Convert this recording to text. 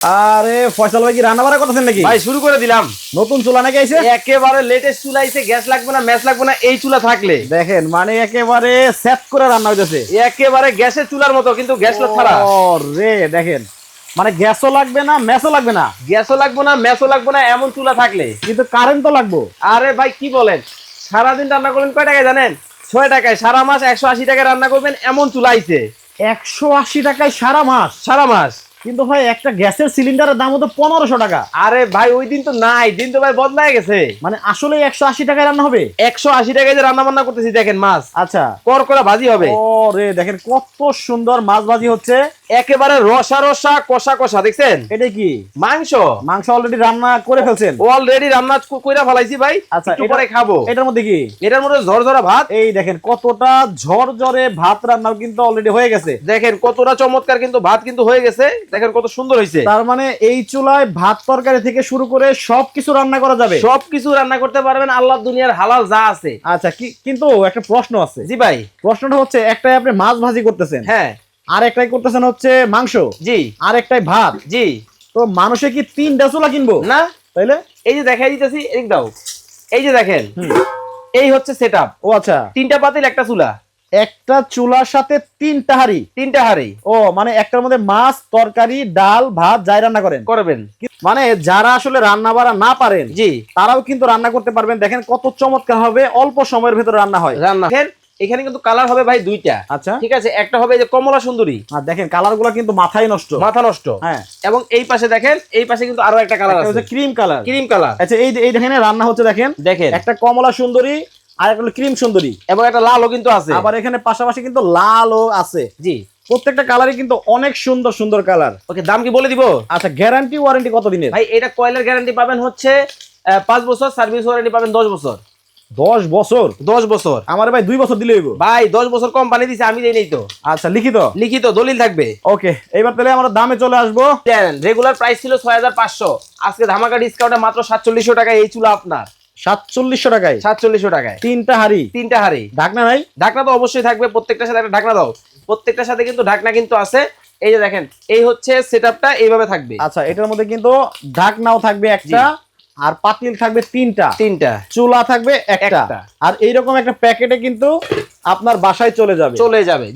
আরে ফয়সাল ভাই কি রান্না বাড়া করতেছেন নাকি? ভাই শুরু করে দিলাম। নতুন চুলা নাকি আইছে? একেবারে লেটেস্ট চুলা আইছে গ্যাস লাগবে না ম্যাচ লাগবে না এই চুলা থাকলে। দেখেন মানে একেবারে সেট করে রান্না হইতেছে। একেবারে গ্যাসের চুলার মতো কিন্তু গ্যাস ছাড়া। ও রে দেখেন মানে গ্যাসও লাগবে না ম্যাচও লাগবে না। গ্যাসও লাগবে না ম্যাচও লাগবে না এমন চুলা থাকলে। কিন্তু কারেন্ট তো লাগবো। আরে ভাই কি বলেন? সারাদিন রান্না করবেন কয় টাকায় জানেন? ছয় টাকায় সারা মাস একশো আশি টাকায় রান্না করবেন এমন চুলা আইছে। একশো আশি টাকায় সারা মাস। সারা মাস। কিন্তু ভাই একটা গ্যাসের সিলিন্ডারের দাম হতো পনেরোশো টাকা। আরে ভাই ওই দিন তো নাই দিন তো ভাই বদলায় গেছে। মানে আসলে একশো আশি টাকায় রান্না হবে? একশো আশি টাকায় যে রান্না বান্না করতেছি দেখেন মাছ। আচ্ছা। কর করা ভাজি হবে। ও রে দেখেন কত সুন্দর মাছ ভাজি হচ্ছে। একেবারে রসা রসা কষা কষা দেখছেন? এটা কি? মাংস। মাংস অলরেডি রান্না করে ফেলছেন? অলরেডি রান্না কইরা ফেলাইছি ভাই। আচ্ছা পরে খাব। এটার মধ্যে কি? এটার মধ্যে ঝরঝরা ভাত। এই দেখেন কতটা ঝরঝরে ভাত রান্নাও কিন্তু অলরেডি হয়ে গেছে। দেখেন কতটা চমৎকার কিন্তু ভাত কিন্তু হয়ে গেছে। দেখেন কত সুন্দর হয়েছে তার মানে এই চুলায় ভাত তরকারি থেকে শুরু করে সবকিছু রান্না করা যাবে? সবকিছু রান্না করতে পারবেন আল্লাহ দুনিয়ার হালাল যা আছে। আচ্ছা কিন্তু একটা প্রশ্ন আছে। জি ভাই। প্রশ্নটা হচ্ছে একটাই আপনি মাছ ভাজি করতেছেন হ্যাঁ। আর একটাই করতেছেন হচ্ছে মাংস জি। আর একটাই ভাত। জি। তো মানুষে কি তিনটা চুলা কিনবো? না। তাইলে? এই যে দেখাই দিতেছি এদিক দাও। এই যে দেখেন এই হচ্ছে সেট ও আচ্ছা। তিনটা পাতিল একটা চুলা। একটা চুলার সাথে তিনটা হাড়ি। তিনটা হাড়ি। ও মানে একটার মধ্যে মাছ তরকারি ডাল ভাত যাই রান্না করেন। করবেন। মানে যারা আসলে রান্না বাড়া না পারেন জি। তারাও কিন্তু রান্না করতে পারবেন। দেখেন কত চমৎকার হবে অল্প সময়ের ভেতর রান্না হয়। রান্না। দেখেন, এখানে কিন্তু কালার হবে ভাই দুইটা। আচ্ছা। ঠিক আছে একটা হবে যে কমলা সুন্দরী। আর দেখেন কালারগুলা কিন্তু মাথায় নষ্ট। মাথা নষ্ট। হ্যাঁ। এবং এই পাশে দেখেন এই পাশে কিন্তু আরও একটা কালার আছে। Cream colour. Cream colour. আচ্ছা এই এই দেখেন রান্না হচ্ছে দেখেন। দেখেন। একটা কমলা সুন্দরী আর একটা হলো ক্রিম সুন্দরী। এবং একটা লালও কিন্তু আছে। আবার এখানে পাশাপাশি কিন্তু লালও আছে। জি। প্রত্যেকটা কালারই কিন্তু অনেক সুন্দর সুন্দর কালার। ওকে দাম কি বলে দিব? আচ্ছা গ্যারান্টি ওয়ারেন্টি কত দিনের ভাই এটা কয়েলের গ্যারান্টি পাবেন হচ্ছে পাঁচ বছর সার্ভিস ওয়ারেন্টি পাবেন দশ বছর। দশ বছর? দশ বছর। আমার ভাই দুই বছর দিলে ভাই দশ বছর কোম্পানি দিছে আমি দেই নেই তো। আচ্ছা লিখিত? লিখিত দলিল থাকবে। ওকে এবার তাহলে আমরা দামে চলে আসব। রেগুলার প্রাইস ছিল ছয় হাজার পাঁচশো। আজকে ধামাকা ডিসকাউন্টে মাত্র সাতচল্লিশশো টাকায় এই চুলা আপনার। সাতচল্লিশশো টাকায়। সাতচল্লিশশো টাকায়। তিনটা হাড়ি। তিনটা হাড়ি। ঢাকনা নাই? ঢাকনা তো অবশ্যই থাকবে প্রত্যেকটার সাথে একটা ঢাকনা দাও। প্রত্যেকটার সাথে কিন্তু ঢাকনা কিন্তু আছে। এই যে দেখেন এই হচ্ছে সেটআপটা এইভাবে থাকবে। আচ্ছা এটার মধ্যে কিন্তু ঢাকনাও থাকবে একটা আর পাতিল থাকবে তিনটা। তিনটা। চুলা থাকবে একটা। একটা। আর এইরকম একটা প্যাকেটে কিন্তু আপনার বাসায় চলে যাবে। চলে যাবে।